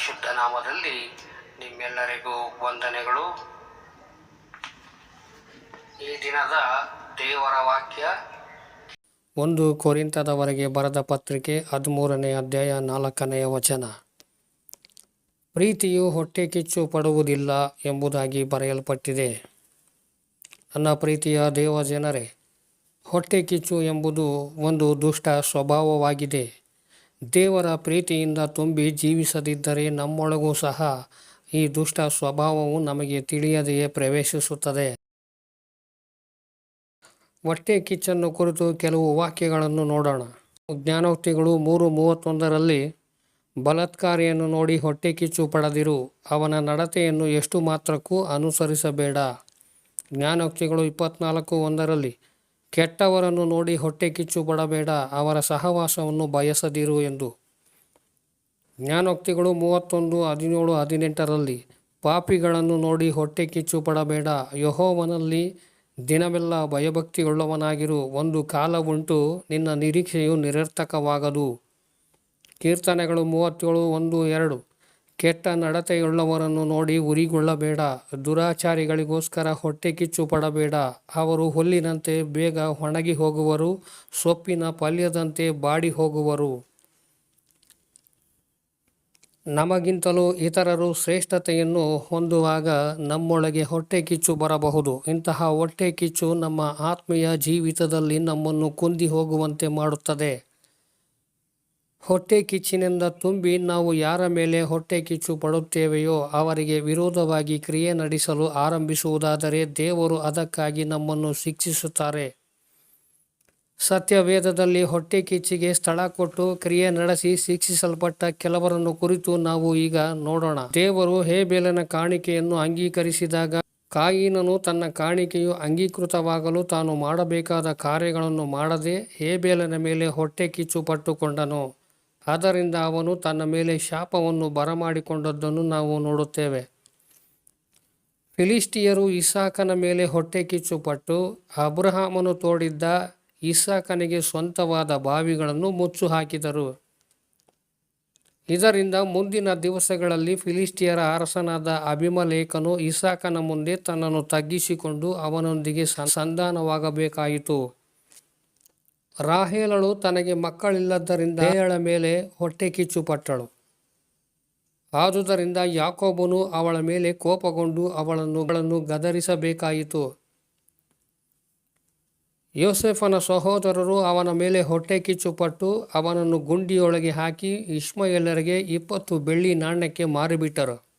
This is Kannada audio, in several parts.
ಪರಿಶುದ್ಧ ನಾಮದಲ್ಲಿ ನಿಮ್ಮೆಲ್ಲರಿಗೂ ವಂದನೆಗಳು. ಈ ದಿನದ ದೇವರ ವಾಕ್ಯ. ಒಂದು ಕೊರಿಂತದವರೆಗೆ ಬರೆದ ಪತ್ರಿಕೆ ಹದಿಮೂರನೇ ಅಧ್ಯಾಯ ನಾಲ್ಕನೆಯ ವಚನ. ಪ್ರೀತಿಯು ಹೊಟ್ಟೆ ಕಿಚ್ಚು ಪಡುವುದಿಲ್ಲ ಎಂಬುದಾಗಿ ಬರೆಯಲ್ಪಟ್ಟಿದೆ. ನನ್ನ ಪ್ರೀತಿಯ ದೇವ ಜನರೇ ಹೊಟ್ಟೆ ಕಿಚ್ಚು ಎಂಬುದು ಒಂದು ದುಷ್ಟ ಸ್ವಭಾವವಾಗಿದೆ. ದೇವರ ಪ್ರೀತಿಯಿಂದ ತುಂಬಿ ಜೀವಿಸದಿದ್ದರೆ ನಮ್ಮೊಳಗೂ ಸಹ ಈ ದುಷ್ಟ ಸ್ವಭಾವವು ನಮಗೆ ತಿಳಿಯದೆಯೇ ಪ್ರವೇಶಿಸುತ್ತದೆ. ಹೊಟ್ಟೆ ಕಿಚ್ಚನ್ನು ಕುರಿತು ಕೆಲವು ವಾಕ್ಯಗಳನ್ನು ನೋಡೋಣ. ಜ್ಞಾನೋಕ್ತಿಗಳು ಮೂರು ಮೂವತ್ತೊಂದರಲ್ಲಿ, ಬಲತ್ಕಾರಿಯನ್ನು ನೋಡಿ ಹೊಟ್ಟೆ ಕಿಚ್ಚು ಪಡೆದಿರು, ಅವನ ನಡತೆಯನ್ನು ಎಷ್ಟು ಮಾತ್ರಕ್ಕೂ ಅನುಸರಿಸಬೇಡ. ಜ್ಞಾನೋಕ್ತಿಗಳು ಇಪ್ಪತ್ನಾಲ್ಕು ಒಂದರಲ್ಲಿ ಕೆಟ್ಟವರನ್ನು ನೋಡಿ ಹೊಟ್ಟೆ ಕಿಚ್ಚು ಬಡಬೇಡ ಅವರ ಸಹವಾಸವನ್ನು ಬಯಸದಿರು ಎಂದು. ಜ್ಞಾನೋಕ್ತಿಗಳು ಮೂವತ್ತೊಂದು, ಹದಿನೇಳು, ಹದಿನೆಂಟರಲ್ಲಿ, ಪಾಪಿಗಳನ್ನು ನೋಡಿ ಹೊಟ್ಟೆ ಕಿಚ್ಚು ಪಡಬೇಡ, ಯಹೋವನಲ್ಲಿ ದಿನವೆಲ್ಲ ಭಯಭಕ್ತಿಯುಳ್ಳವನಾಗಿರು, ಒಂದು ಕಾಲವುಂಟು ನಿನ್ನ ನಿರೀಕ್ಷೆಯು ನಿರರ್ಥಕವಾಗದು. ಕೀರ್ತನೆಗಳು ಮೂವತ್ತೇಳು, ಒಂದು, ಎರಡು. ಕೆಟ್ಟ ನಡತೆಯುಳ್ಳವರನ್ನು ನೋಡಿ ಉರಿಗೊಳ್ಳಬೇಡ. ದುರಾಚಾರಿಗಳಿಗೋಸ್ಕರ ಹೊಟ್ಟೆ ಕಿಚ್ಚು ಪಡಬೇಡ. ಅವರು ಹುಲ್ಲಿನಂತೆ ಬೇಗ ಒಣಗಿ ಹೋಗುವರು, ಸೊಪ್ಪಿನ ಪಲ್ಯದಂತೆ ಬಾಡಿ ಹೋಗುವರು. ನಮಗಿಂತಲೂ ಇತರರು ಶ್ರೇಷ್ಠತೆಯನ್ನು ಹೊಂದುವಾಗ ನಮ್ಮೊಳಗೆ ಹೊಟ್ಟೆ ಕಿಚ್ಚು ಬರಬಹುದು. ಇಂತಹ ಹೊಟ್ಟೆ ಕಿಚ್ಚು ನಮ್ಮ ಆತ್ಮೀಯ ಜೀವಿತದಲ್ಲಿ ನಮ್ಮನ್ನು ಕುಂದಿ ಹೋಗುವಂತೆ ಮಾಡುತ್ತದೆ. ಹೊಟ್ಟೆ ಕಿಚ್ಚಿನಿಂದ ತುಂಬಿ ನಾವು ಯಾರ ಮೇಲೆ ಹೊಟ್ಟೆ ಕಿಚ್ಚು ಪಡುತ್ತೇವೆಯೋ ಅವರಿಗೆ ವಿರೋಧವಾಗಿ ಕ್ರಿಯೆ ನಡೆಸಲು ಆರಂಭಿಸುವುದಾದರೆ ದೇವರು ಅದಕ್ಕಾಗಿ ನಮ್ಮನ್ನು ಶಿಕ್ಷಿಸುತ್ತಾರೆ. ಸತ್ಯವೇದದಲ್ಲಿ ಹೊಟ್ಟೆ ಕಿಚ್ಚಿಗೆ ಸ್ಥಳ ಕೊಟ್ಟು ಕ್ರಿಯೆ ನಡೆಸಿ ಶಿಕ್ಷಿಸಲ್ಪಟ್ಟ ಕೆಲವರನ್ನು ಕುರಿತು ನಾವು ಈಗ ನೋಡೋಣ. ದೇವರು ಹೇಬೇಲನ ಕಾಣಿಕೆಯನ್ನು ಅಂಗೀಕರಿಸಿದಾಗ ಕಾಯಿನನು ತನ್ನ ಕಾಣಿಕೆಯು ಅಂಗೀಕೃತವಾಗಲು ತಾನು ಮಾಡಬೇಕಾದ ಕಾರ್ಯಗಳನ್ನು ಮಾಡದೆ ಹೇಬೇಲನ ಮೇಲೆ ಹೊಟ್ಟೆ ಕಿಚ್ಚು ಪಟ್ಟುಕೊಂಡನು. ಆದ್ದರಿಂದ ಅವನು ತನ್ನ ಮೇಲೆ ಶಾಪವನ್ನು ಬರಮಾಡಿಕೊಂಡದ್ದನ್ನು ನಾವು ನೋಡುತ್ತೇವೆ. ಫಿಲಿಸ್ಟಿಯರು ಇಸಾಕನ ಮೇಲೆ ಹೊಟ್ಟೆ ಕಿಚ್ಚುಪಟ್ಟು ಅಬ್ರಹಾಮನು ತೋಡಿದ್ದ ಇಸಾಕನಿಗೆ ಸ್ವಂತವಾದ ಬಾವಿಗಳನ್ನು ಮುಚ್ಚು ಹಾಕಿದರು ಇದರಿಂದ ಮುಂದಿನ ದಿವಸಗಳಲ್ಲಿ ಫಿಲಿಸ್ಟಿಯರ ಅರಸನಾದ ಅಭಿಮಲೇಖನು ಇಸಾಕನ ಮುಂದೆ ತನ್ನನ್ನು ತಗ್ಗಿಸಿಕೊಂಡು ಅವನೊಂದಿಗೆ ಸಂಧಾನವಾಗಬೇಕಾಯಿತು. ರಾಹೇಲಳು ತನಗೆ ಮಕ್ಕಳಿಲ್ಲದ್ದರಿಂದ ಲೇಯಳ ಮೇಲೆ ಹೊಟ್ಟೆ ಕಿಚ್ಚು ಪಟ್ಟಳು. ಆದುದರಿಂದ ಯಾಕೋಬನು ಅವಳ ಮೇಲೆ ಕೋಪಗೊಂಡು ಅವಳನ್ನು ಗದರಿಸಬೇಕಾಯಿತು. ಯೋಸೆಫನ ಸಹೋದರರು ಅವನ ಮೇಲೆ ಹೊಟ್ಟೆ ಕಿಚ್ಚುಪಟ್ಟು ಅವನನ್ನು ಗುಂಡಿಯೊಳಗೆ ಹಾಕಿ ಇಷ್ಮಯೆಲ್ಲರಿಗೆ ಇಪ್ಪತ್ತು ಬೆಳ್ಳಿ ನಾಣ್ಯಕ್ಕೆ ಮಾರಿಬಿಟ್ಟರು.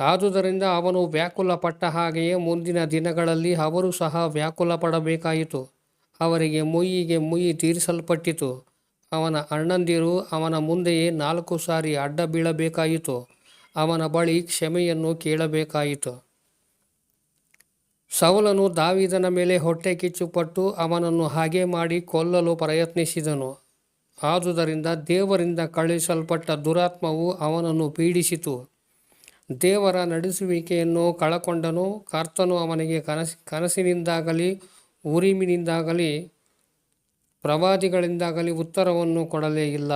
ಆದುದರಿಂದ ಅವನು ವ್ಯಾಕುಲ ಪಟ್ಟ ಹಾಗೆಯೇ ಮುಂದಿನ ದಿನಗಳಲ್ಲಿ ಅವರು ಸಹ ವ್ಯಾಕುಲ ಪಡಬೇಕಾಯಿತು ಅವರಿಗೆ ಮುಯ್ಯಿಗೆ ಮುಯ್ಯಿ ತೀರಿಸಲ್ಪಟ್ಟಿತು. ಅವನ ಅಣ್ಣಂದಿರು ಅವನ ಮುಂದೆಯೇ ನಾಲ್ಕು ಸಾರಿ ಅಡ್ಡ ಬೀಳಬೇಕಾಯಿತು. ಅವನ ಬಳಿ ಕ್ಷಮೆಯನ್ನು ಕೇಳಬೇಕಾಯಿತು. ಸೌಲನು ದಾವಿದನ ಮೇಲೆ ಹೊಟ್ಟೆ ಕಿಚ್ಚುಪಟ್ಟು ಅವನನ್ನು ಹಾಗೆ ಮಾಡಿ ಕೊಲ್ಲಲು ಪ್ರಯತ್ನಿಸಿದನು. ಆದುದರಿಂದ ದೇವರಿಂದ ಕಳುಹಿಸಲ್ಪಟ್ಟ ದುರಾತ್ಮವು ಅವನನ್ನು ಪೀಡಿಸಿತು. ದೇವರ ನಡೆಸುವಿಕೆಯನ್ನು ಕಳಕೊಂಡನು. ಕರ್ತನು ಅವನಿಗೆ ಕನಸಿ, ಕನಸಿನಿಂದಾಗಲಿ ಉರಿಮಿನಿಂದಾಗಲಿ, ಪ್ರವಾದಿಗಳಿಂದಾಗಲಿ ಉತ್ತರವನ್ನು ಕೊಡಲೇ ಇಲ್ಲ.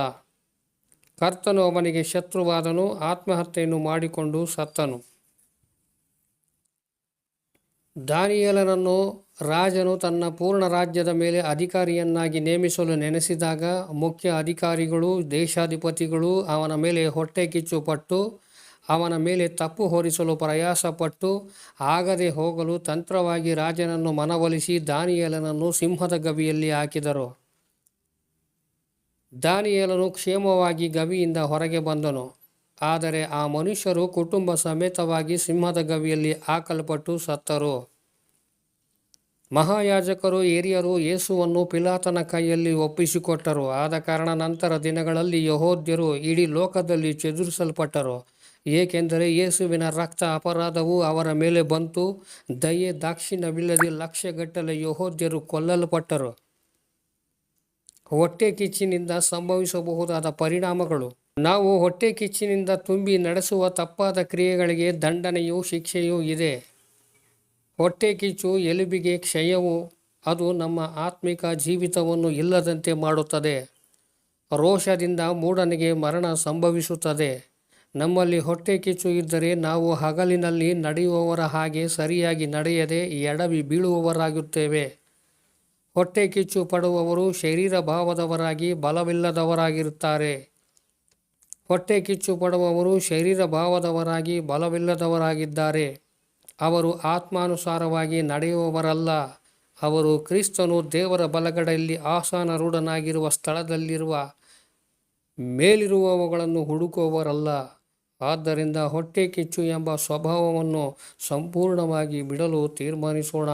ಕರ್ತನು ಅವನಿಗೆ ಶತ್ರುವಾದನು, ಆತ್ಮಹತ್ಯೆಯನ್ನು ಮಾಡಿಕೊಂಡು ಸತ್ತನು. ದಾನಿಯಲನನ್ನು ರಾಜನು ತನ್ನ ಪೂರ್ಣ ರಾಜ್ಯದ ಮೇಲೆ ಅಧಿಕಾರಿಯನ್ನಾಗಿ ನೇಮಿಸಲು ನೆನೆಸಿದಾಗ ಮುಖ್ಯ ಅಧಿಕಾರಿಗಳು, ದೇಶಾಧಿಪತಿಗಳು ಅವನ ಮೇಲೆ ಹೊಟ್ಟೆ ಕಿಚ್ಚು ಪಟ್ಟು ಅವನ ಮೇಲೆ ತಪ್ಪು ಹೊರಿಸಲು ಪ್ರಯಾಸಪಟ್ಟು ಆಗದೆ ಹೋಗಲು ತಂತ್ರವಾಗಿ ರಾಜನನ್ನು ಮನವೊಲಿಸಿ ದಾನಿಯೇಲನನ್ನು ಸಿಂಹದ ಗವಿಯಲ್ಲಿ ಹಾಕಿದರು. ದಾನಿಯೇಲನು ಕ್ಷೇಮವಾಗಿ ಗವಿಯಿಂದ ಹೊರಗೆ ಬಂದನು. ಆದರೆ ಆ ಮನುಷ್ಯರು ಕುಟುಂಬ ಸಮೇತವಾಗಿ ಸಿಂಹದ ಗವಿಯಲ್ಲಿ ಹಾಕಲ್ಪಟ್ಟು ಸತ್ತರು. ಮಹಾಯಾಜಕರು ಹಿರಿಯರು ಯೇಸುವನ್ನು ಪಿಲಾತನ ಕೈಯಲ್ಲಿ ಒಪ್ಪಿಸಿಕೊಟ್ಟರು. ಆದ ಕಾರಣ ನಂತರ ದಿನಗಳಲ್ಲಿ ಯಹೋದ್ಯರು ಇಡೀ ಲೋಕದಲ್ಲಿ ಚದುರಿಸಲ್ಪಟ್ಟರು. ಏಕೆಂದರೆ ಯೇಸುವಿನ ರಕ್ತ ಅಪರಾಧವು ಅವರ ಮೇಲೆ ಬಂತು. ದಯೆ ದಾಕ್ಷಿಣ್ಯವಿಲ್ಲದೆ ಲಕ್ಷಗಟ್ಟಲೆ ಯಹೋದ್ಯರು ಕೊಲ್ಲಲ್ಪಟ್ಟರು. ಹೊಟ್ಟೆ ಕಿಚ್ಚಿನಿಂದ ಸಂಭವಿಸಬಹುದಾದ ಪರಿಣಾಮಗಳು. ನಾವು ಹೊಟ್ಟೆ ಕಿಚ್ಚಿನಿಂದ ತುಂಬಿ ನಡೆಸುವ ತಪ್ಪಾದ ಕ್ರಿಯೆಗಳಿಗೆ ದಂಡನೆಯೂ ಶಿಕ್ಷೆಯೂ ಇದೆ. ಹೊಟ್ಟೆ ಕಿಚ್ಚು, ಎಲುಬಿಗೆ ಕ್ಷಯವು, ಅದು ನಮ್ಮ ಆತ್ಮಿಕ ಜೀವಿತವನ್ನು ಇಲ್ಲದಂತೆ ಮಾಡುತ್ತದೆ. ರೋಷದಿಂದ ಮೂಢನಿಗೆ ಮರಣ ಸಂಭವಿಸುತ್ತದೆ. ನಮ್ಮಲ್ಲಿ ಹೊಟ್ಟೆ ಕಿಚ್ಚು ಇದ್ದರೆ ನಾವು ಹಗಲಿನಲ್ಲಿ ನಡೆಯುವವರ ಹಾಗೆ ಸರಿಯಾಗಿ ನಡೆಯದೆ ಎಡವಿ ಬೀಳುವವರಾಗುತ್ತೇವೆ. ಹೊಟ್ಟೆ ಕಿಚ್ಚು ಪಡುವವರು ಶರೀರ ಭಾವದವರಾಗಿ ಬಲವಿಲ್ಲದವರಾಗಿರುತ್ತಾರೆ. ಹೊಟ್ಟೆ ಕಿಚ್ಚು ಪಡುವವರು ಶರೀರ ಭಾವದವರಾಗಿ ಬಲವಿಲ್ಲದವರಾಗಿದ್ದಾರೆ. ಅವರು ಆತ್ಮಾನುಸಾರವಾಗಿ ನಡೆಯುವವರಲ್ಲ. ಅವರು ಕ್ರಿಸ್ತನು ದೇವರ ಬಲಗಡೆಯಲ್ಲಿ ಆಸಾನರೂಢನಾಗಿರುವ ಸ್ಥಳದಲ್ಲಿರುವ ಮೇಲಿರುವವುಗಳನ್ನು ಹುಡುಕುವವರಲ್ಲ. ಆದ್ದರಿಂದ ಹೊಟ್ಟೆ ಕಿಚ್ಚು ಎಂಬ ಸ್ವಭಾವವನ್ನು ಸಂಪೂರ್ಣವಾಗಿ ಬಿಡಲು ತೀರ್ಮಾನಿಸೋಣ.